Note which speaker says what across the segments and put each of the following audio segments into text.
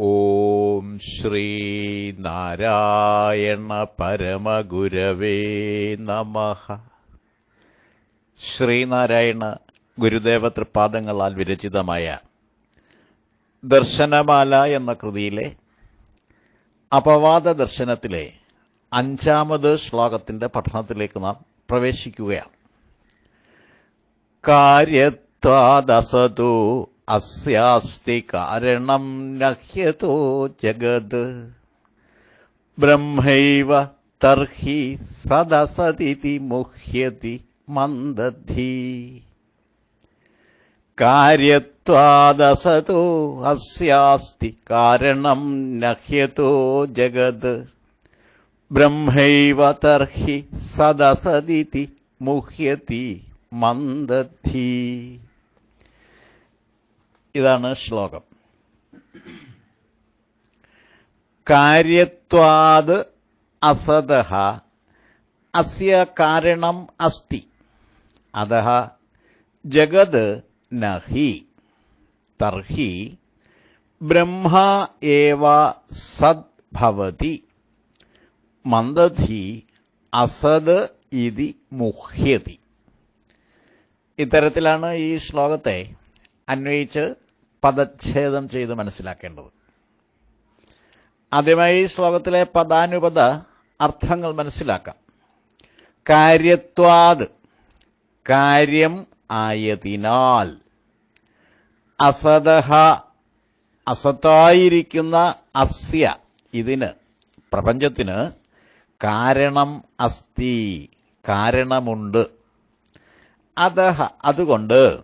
Speaker 1: ഓം ശ്രീ നാരായണ പരമഗുരവേ നമ. ശ്രീനാരായണ ഗുരുദേവ തൃപാദങ്ങളാൽ വിരചിതമായ ദർശനമാല എന്ന കൃതിയിലെ അപവാദ ദർശനത്തിലെ അഞ്ചാമത് ശ്ലോകത്തിന്റെ പഠനത്തിലേക്ക് നാം പ്രവേശിക്കുകയാണ്. കാര്യത്വാദസതോ അസ്യാസ്തി കാരണം നഹ്യതോ ജഗത്. ബ്രഹ്മൈവ തർഹി സദസതി മുഹ്യതി മന്ദധി. കാര്യത്വാദസതോ അസ്യാസ്തി കാരണം നഹ്യതോ ജഗത്. ബ്രഹ്മൈവ തർഹി സദസതി മുഹ്യതി മന്ദധി. ഇതാണ് ശ്ലോകം. കാര്യത്വാത് അസത അസ്യ കാരണം അസ്തി. അത ജഗത് നഹി തർഹി ബ്രഹ്മ ഏവ സദ് ഭവതി മന്ദധി അസത് ഇതി മുഹ്യതി. ഇത്തരത്തിലാണ് ഈ ശ്ലോകത്തെ അന്വയിച്ച് പദച്ഛേദം ചെയ്ത് മനസ്സിലാക്കേണ്ടത്. ആദ്യമായി ശ്ലോകത്തിലെ പദാനുപത അർത്ഥങ്ങൾ മനസ്സിലാക്കാം. കാര്യത്വാത് കാര്യം ആയതിനാൽ അസതഹ അസത്തായിരിക്കുന്ന അസ്യ ഇതിന് പ്രപഞ്ചത്തിന് കാരണം അസ്തി കാരണമുണ്ട്. അതഹ അതുകൊണ്ട്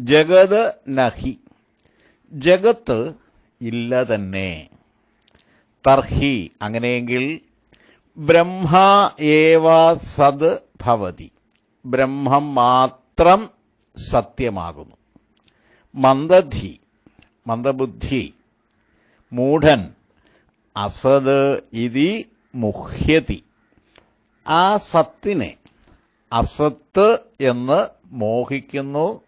Speaker 1: ജഗത് നഹി ജഗത്ത് ഇല്ല തന്നെ. തർഹി അങ്ങനെയെങ്കിൽ ബ്രഹ്മ ഏവ സത് ഭവതി. ബ്രഹ്മം മാത്രം സത്യമാകുന്നു. മന്ദധി മന്ദബുദ്ധി. മൂഢൻ അസത് ഇതി മുഹ്യതി. ആ സത്തിനെ അസത്ത് എന്ന് മോഹിക്കുന്നു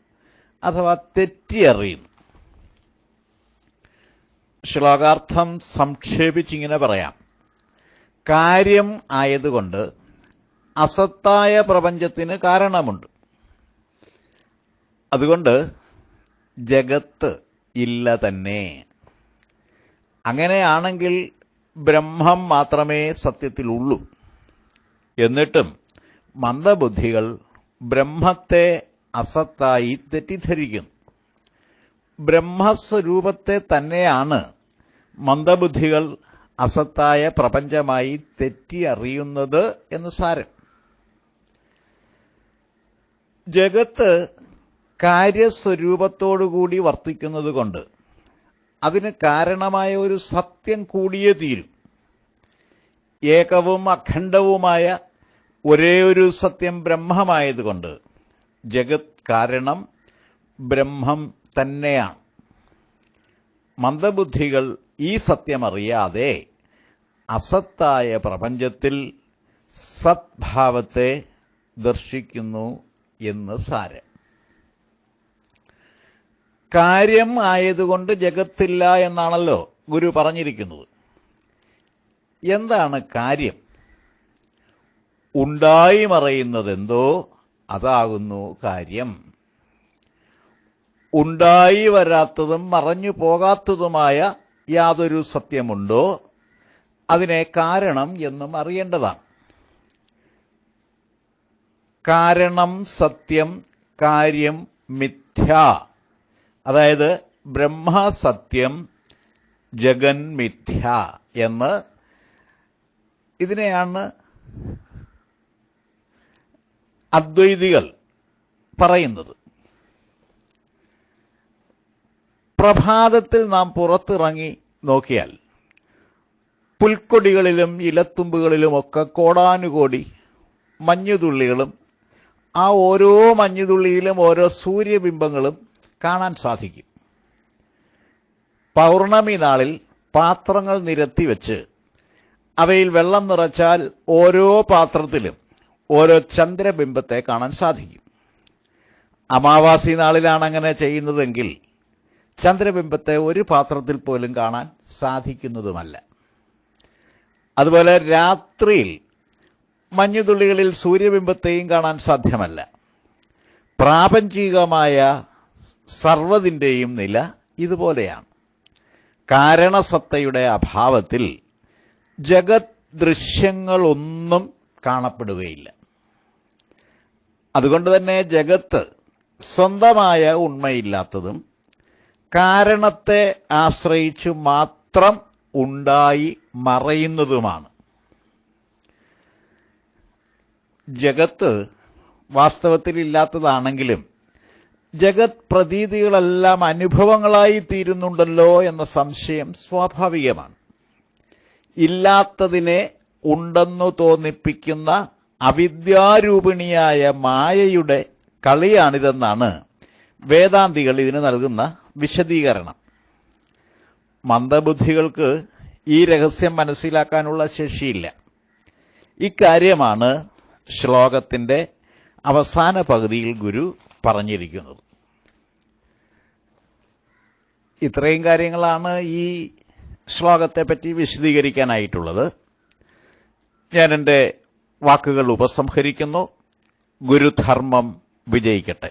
Speaker 1: അഥവാ തെറ്റിയറിയുന്നു. ശ്ലോകാർത്ഥം സംക്ഷേപിച്ചിങ്ങനെ പറയാം. കാര്യം ആയതുകൊണ്ട് അസത്തായ പ്രപഞ്ചത്തിന് കാരണമുണ്ട്. അതുകൊണ്ട് ജഗത്ത് ഇല്ല തന്നെ. അങ്ങനെയാണെങ്കിൽ ബ്രഹ്മം മാത്രമേ സത്യത്തിലുള്ളൂ. എന്നിട്ടും മന്ദബുദ്ധികൾ ബ്രഹ്മത്തെ അസത്തായി തെറ്റിദ്ധരിക്കുന്നു. ബ്രഹ്മസ്വരൂപത്തെ തന്നെയാണ് മന്ദബുദ്ധികൾ അസത്തായ പ്രപഞ്ചമായി തെറ്റി അറിയുന്നത് എന്ന് സാരം. ജഗത്ത് കാര്യസ്വരൂപത്തോടുകൂടി വർത്തിക്കുന്നത് കൊണ്ട് അതിന് കാരണമായ ഒരു സത്യം കൂടിയേ തീരും. ഏകവും അഖണ്ഡവുമായ ഒരേ ഒരു സത്യം ബ്രഹ്മമായതുകൊണ്ട് ജഗത് കാരണം ബ്രഹ്മം തന്നെയാണ്. മന്ദബുദ്ധികൾ ഈ സത്യമറിയാതെ അസത്തായ പ്രപഞ്ചത്തിൽ സത്ഭാവത്തെ ദർശിക്കുന്നു എന്ന് സാരം. കാര്യം ആയതുകൊണ്ട് ജഗത്തില്ല എന്നാണല്ലോ ഗുരു പറഞ്ഞിരിക്കുന്നത്. എന്താണ് കാര്യം? ഉണ്ടായി മറയുന്നതെന്തോ അതാകുന്നു കാര്യം. ഉണ്ടായി വരാത്തതും മറഞ്ഞു പോകാത്തതുമായ യാതൊരു സത്യമുണ്ടോ? അതിനെ കാരണം എന്നും അറിയേണ്ടതാണ്. കാരണം സത്യം കാര്യം മിഥ്യ. അതായത് ബ്രഹ്മസത്യം ജഗൻ മിഥ്യ എന്ന് ഇതിനെയാണ് അദ്വൈതികൾ പറയുന്നത്. പ്രഭാതത്തിൽ നാം പുറത്തിറങ്ങി നോക്കിയാൽ പുൽക്കൊടികളിലും ഇലത്തുമ്പുകളിലുമൊക്കെ കോടാനുകോടി മഞ്ഞുതുള്ളികളും ആ ഓരോ മഞ്ഞുതുള്ളിയിലും ഓരോ സൂര്യബിംബങ്ങളും കാണാൻ സാധിക്കും. പൗർണമി നാളിൽ പാത്രങ്ങൾ നിരത്തി വെച്ച് അവയിൽ വെള്ളം നിറച്ചാൽ ഓരോ പാത്രത്തിലും ഓരോ ചന്ദ്രബിംബത്തെ കാണാൻ സാധിക്കും. അമാവാസി നാളിലാണ് അങ്ങനെ ചെയ്യുന്നതെങ്കിൽ ചന്ദ്രബിംബത്തെ ഒരു പാത്രത്തിൽ പോലും കാണാൻ സാധിക്കുന്നതുമല്ല. അതുപോലെ രാത്രിയിൽ മഞ്ഞുതുള്ളികളിൽ സൂര്യബിംബത്തെയും കാണാൻ സാധ്യമല്ല. പ്രാപഞ്ചികമായ സർവതിന്റെയും നില ഇതുപോലെയാണ്. കാരണസത്തയുടെ അഭാവത്തിൽ ജഗത് ദൃശ്യങ്ങളൊന്നും കാണപ്പെടുകയില്ല. അതുകൊണ്ട് തന്നെ ജഗത്ത് സ്വന്തമായ ഉണ്മയില്ലാത്തതും കാരണത്തെ ആശ്രയിച്ചു മാത്രം ഉണ്ടായി മറയുന്നതുമാണ്. ജഗത്ത് വാസ്തവത്തിൽ ഇല്ലാത്തതാണെങ്കിലും ജഗത് പ്രതീതികളെല്ലാം അനുഭവങ്ങളായി തീരുന്നുണ്ടല്ലോ എന്ന സംശയം സ്വാഭാവികമാണ്. ഇല്ലാത്തതിനെ ഉണ്ടെന്നു തോന്നിപ്പിക്കുന്ന അവിദ്യാരൂപിണിയായ മായയുടെ കളിയാണിതെന്നാണ് വേദാന്തികൾ ഇതിന് നൽകുന്ന വിശദീകരണം. മന്ദബുദ്ധികൾക്ക് ഈ രഹസ്യം മനസ്സിലാക്കാനുള്ള ശേഷിയില്ല. ഇക്കാര്യമാണ് ശ്ലോകത്തിന്റെ അവസാന പകുതിയിൽ ഗുരു പറഞ്ഞിരിക്കുന്നത്. ഇത്രയും കാര്യങ്ങളാണ് ഈ ശ്ലോകത്തെപ്പറ്റി വിശദീകരിക്കാനായിട്ടുള്ളത്. ഞാൻ എന്റെ വാക്കുകൾ ഉപസംഹരിക്കുന്നു. ഗുരുധർമ്മം വിജയിക്കട്ടെ.